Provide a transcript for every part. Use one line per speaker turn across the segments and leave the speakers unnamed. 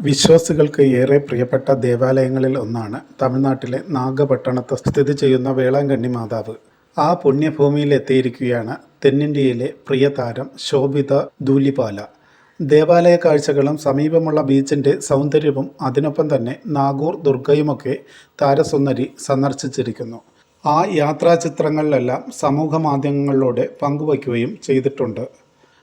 വിശ്വാസികൾക്ക് ഏറെ പ്രിയപ്പെട്ട ദേവാലയങ്ങളിൽ ഒന്നാണ് തമിഴ്നാട്ടിലെ നാഗപട്ടണത്ത് സ്ഥിതി ചെയ്യുന്ന വേളാങ്കണ്ണി മാതാവ്. ആ പുണ്യഭൂമിയിൽ എത്തിയിരിക്കുകയാണ് തെന്നിന്ത്യയിലെ പ്രിയ താരം ശോഭിത ദൂലിപാല ദേവാലയ കാഴ്ചകളും സമീപമുള്ള ബീച്ചിന്റെ സൗന്ദര്യവും അതിനൊപ്പം തന്നെ നാഗൂർ ദുർഗയുമൊക്കെ താരസുന്ദരി സന്ദർശിച്ചിരിക്കുന്നു. ആ യാത്രാചിത്രങ്ങളിലെല്ലാം സമൂഹ മാധ്യമങ്ങളിലൂടെ പങ്കുവയ്ക്കുകയും ചെയ്തിട്ടുണ്ട്.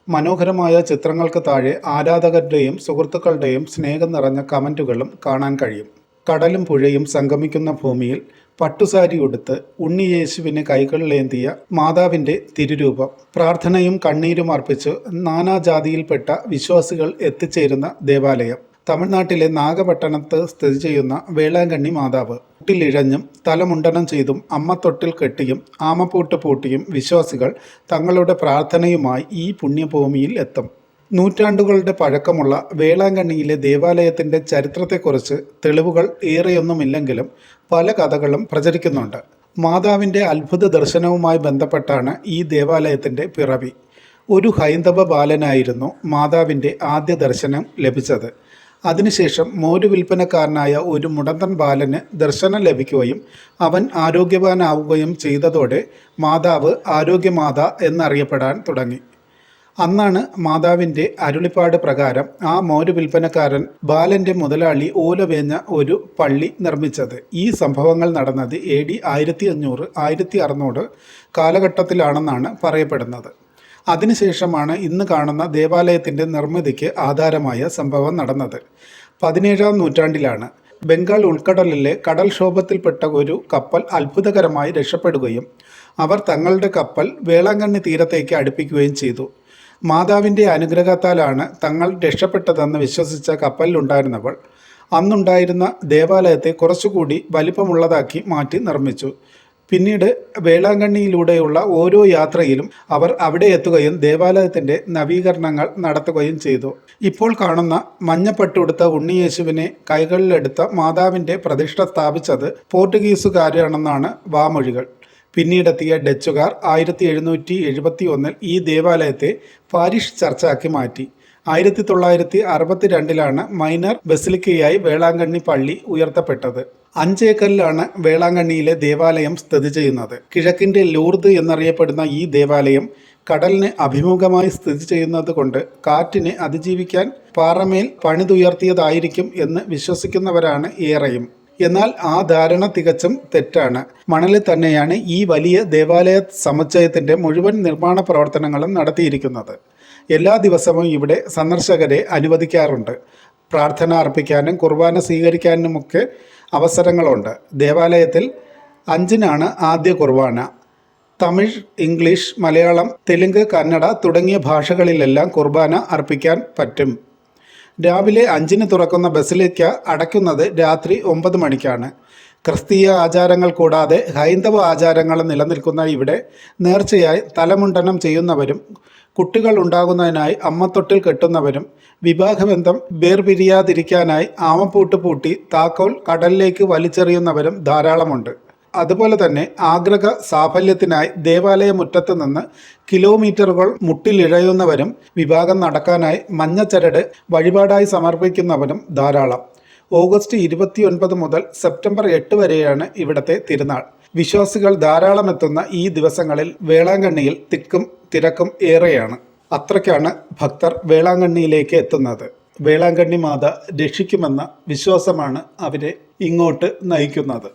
മനോഹരമായ ചിത്രങ്ങൾക്ക് താഴെ ആരാധകരുടെയും സുഹൃത്തുക്കളുടെയും സ്നേഹം നിറഞ്ഞ കമന്റുകളും കാണാൻ കഴിയും. കടലും പുഴയും സംഗമിക്കുന്ന ഭൂമിയിൽ പട്ടുസാരി ഉടുത്ത് ഉണ്ണി ഉണ്ണിയേശുവിനെ കൈകളിലേന്തിയ മാതാവിന്റെ തിരുരൂപം. പ്രാർത്ഥനയും കണ്ണീരും അർപ്പിച്ച് നാനാജാതിയിൽപ്പെട്ട വിശ്വാസികൾ എത്തിച്ചേരുന്ന ദേവാലയം. തമിഴ്നാട്ടിലെ നാഗപട്ടണത്ത് സ്ഥിതി ചെയ്യുന്ന വേളാങ്കണ്ണി മാതാവ്. മുട്ടിലിഴഞ്ഞും തലമുണ്ടനം ചെയ്തും അമ്മത്തൊട്ടിൽ കെട്ടിയും ആമപ്പൂട്ട് പൂട്ടിയും വിശ്വാസികൾ തങ്ങളുടെ പ്രാർത്ഥനയുമായി ഈ പുണ്യഭൂമിയിൽ എത്തും. നൂറ്റാണ്ടുകളുടെ പഴക്കമുള്ള വേളാങ്കണ്ണിയിലെ ദേവാലയത്തിന്റെ ചരിത്രത്തെക്കുറിച്ച് തെളിവുകൾ ഏറെയൊന്നുമില്ലെങ്കിലും പല കഥകളും പ്രചരിക്കുന്നുണ്ട്. മാതാവിന്റെ അത്ഭുത ദർശനവുമായി ബന്ധപ്പെട്ടാണ് ഈ ദേവാലയത്തിന്റെ പിറവി. ഒരു ഹൈന്ദവ ബാലനായിരുന്നു മാതാവിന്റെ ആദ്യ ദർശനം ലഭിച്ചത്. അതിനുശേഷം മോര് വിൽപ്പനക്കാരനായ ഒരു മുടന്തൻ ബാലന് ദർശനം ലഭിക്കുകയും അവൻ ആരോഗ്യവാനാവുകയും ചെയ്തതോടെ മാതാവ് ആരോഗ്യമാത എന്നറിയപ്പെടാൻ തുടങ്ങി. അന്നാണ് മാതാവിന്റെ അരുളിപ്പാട് പ്രകാരം ആ മോര് വിൽപ്പനക്കാരൻ ബാലന്റെ മുതലാളി ഓലവേഞ്ഞ ഒരു പള്ളി നിർമ്മിച്ചത്. ഈ സംഭവങ്ങൾ നടന്നത് എ ഡി ആയിരത്തി അഞ്ഞൂറ് ആയിരത്തി അറുന്നൂറ് കാലഘട്ടത്തിലാണെന്നാണ് പറയപ്പെടുന്നത്. അതിനുശേഷമാണ് ഇന്ന് കാണുന്ന ദേവാലയത്തിന്റെ നിർമ്മിതിക്ക് ആധാരമായ സംഭവം നടന്നത്. പതിനേഴാം നൂറ്റാണ്ടിലാണ്. ബംഗാൾ ഉൾക്കടലിലെ കടൽക്ഷോഭത്തിൽപ്പെട്ട ഒരു കപ്പൽ അത്ഭുതകരമായി രക്ഷപ്പെടുകയും അവർ തങ്ങളുടെ കപ്പൽ വേളാങ്കണ്ണി തീരത്തേക്ക് അടുപ്പിക്കുകയും ചെയ്തു. മാതാവിന്റെ അനുഗ്രഹത്താലാണ് തങ്ങൾ രക്ഷപ്പെട്ടതെന്ന് വിശ്വസിച്ച കപ്പലിലുണ്ടായിരുന്നവൾ അന്നുണ്ടായിരുന്ന ദേവാലയത്തെ കുറച്ചുകൂടി വലിപ്പമുള്ളതാക്കി മാറ്റി നിർമ്മിച്ചു. പിന്നീട് വേളാങ്കണ്ണിയിലൂടെയുള്ള ഓരോ യാത്രയിലും അവർ അവിടെ എത്തുകയും ദേവാലയത്തിന്റെ നവീകരണങ്ങൾ നടത്തുകയും ചെയ്തു. ഇപ്പോൾ കാണുന്ന മഞ്ഞപ്പെട്ടുടുത്ത ഉണ്ണിയേശുവിനെ കൈകളിലെടുത്ത മാതാവിന്റെ പ്രതിഷ്ഠ സ്ഥാപിച്ചത് പോർട്ടുഗീസുകാരാണെന്നാണ് വാമൊഴികൾ. പിന്നീടെത്തിയ ഡച്ചുകാർ ആയിരത്തി എഴുന്നൂറ്റി എഴുപത്തി ഒന്നിൽ ഈ ദേവാലയത്തെ പാരിഷ് ചർച്ചാക്കി മാറ്റി. ആയിരത്തി തൊള്ളായിരത്തി അറുപത്തി രണ്ടിലാണ് മൈനർ ബസിലിക്കയായി വേളാങ്കണ്ണി പള്ളി ഉയർത്തപ്പെട്ടത്. അഞ്ചേക്കറിലാണ് വേളാങ്കണ്ണിയിലെ ദേവാലയം സ്ഥിതി ചെയ്യുന്നത്. കിഴക്കിന്റെ ലൂർദ് എന്നറിയപ്പെടുന്ന ഈ ദേവാലയം കടലിന് അഭിമുഖമായി സ്ഥിതി ചെയ്യുന്നത് കൊണ്ട് കാറ്റിനെ അതിജീവിക്കാൻ പാറമേൽ പണിതുയർത്തിയതായിരിക്കും എന്ന് വിശ്വസിക്കുന്നവരാണ് ഏറെയും. എന്നാൽ ആ ധാരണ തികച്ചും തെറ്റാണ്. മണലിൽ തന്നെയാണ് ഈ വലിയ ദേവാലയ സമുച്ചയത്തിന്റെ മുഴുവൻ നിർമ്മാണ പ്രവർത്തനങ്ങളും നടത്തിയിരിക്കുന്നത്. എല്ലാ ദിവസവും ഇവിടെ സന്ദർശകരെ അനുവദിക്കാറുണ്ട്. പ്രാർത്ഥന അർപ്പിക്കാനും കുർബാന സ്വീകരിക്കാനുമൊക്കെ അവസരങ്ങളുണ്ട്. ദേവാലയത്തിൽ അഞ്ചിനാണ് ആദ്യ കുർബാന. തമിഴ് ഇംഗ്ലീഷ് മലയാളം തെലുങ്ക് കന്നഡ തുടങ്ങിയ ഭാഷകളിലെല്ലാം കുർബാന അർപ്പിക്കാൻ പറ്റും. രാവിലെ അഞ്ചിന് തുറക്കുന്ന ബസിലിക്ക അടയ്ക്കുന്നത് രാത്രി ഒമ്പത് മണിക്കാണ്. ക്രിസ്തീയ ആചാരങ്ങൾ കൂടാതെ ഹൈന്ദവ ആചാരങ്ങൾ നിലനിൽക്കുന്ന ഇവിടെ നേർച്ചയായി തലമുണ്ടനം ചെയ്യുന്നവരും കുട്ടികൾ ഉണ്ടാകുന്നതിനായി അമ്മത്തൊട്ടിൽ കെട്ടുന്നവരും വിവാഹബന്ധം വേർപിരിയാതിരിക്കാനായി ആമപ്പൂട്ട് പൂട്ടി താക്കോൽ കടലിലേക്ക് വലിച്ചെറിയുന്നവരും ധാരാളമുണ്ട്. അതുപോലെ തന്നെ ആഗ്രഹ സാഫല്യത്തിനായി ദേവാലയ മുറ്റത്ത് നിന്ന് കിലോമീറ്ററുകൾ മുട്ടിലിഴയുന്നവരും വിഭാഗം നടക്കാനായി മഞ്ഞച്ചരട് വഴിപാടായി സമർപ്പിക്കുന്നവരും ധാരാളം. ഓഗസ്റ്റ് ഇരുപത്തിയൊൻപത് മുതൽ സെപ്റ്റംബർ എട്ട് വരെയാണ് ഇവിടത്തെ തിരുനാൾ. വിശ്വാസികൾ ധാരാളം എത്തുന്ന ഈ ദിവസങ്ങളിൽ വേളാങ്കണ്ണിയിൽ തിക്കും തിരക്കും ഏറെയാണ്. അത്രയ്ക്കാണ് ഭക്തർ വേളാങ്കണ്ണിയിലേക്ക് എത്തുന്നത്. വേളാങ്കണ്ണി മാത രക്ഷിക്കുമെന്ന വിശ്വാസമാണ് അവരെ ഇങ്ങോട്ട് നയിക്കുന്നത്.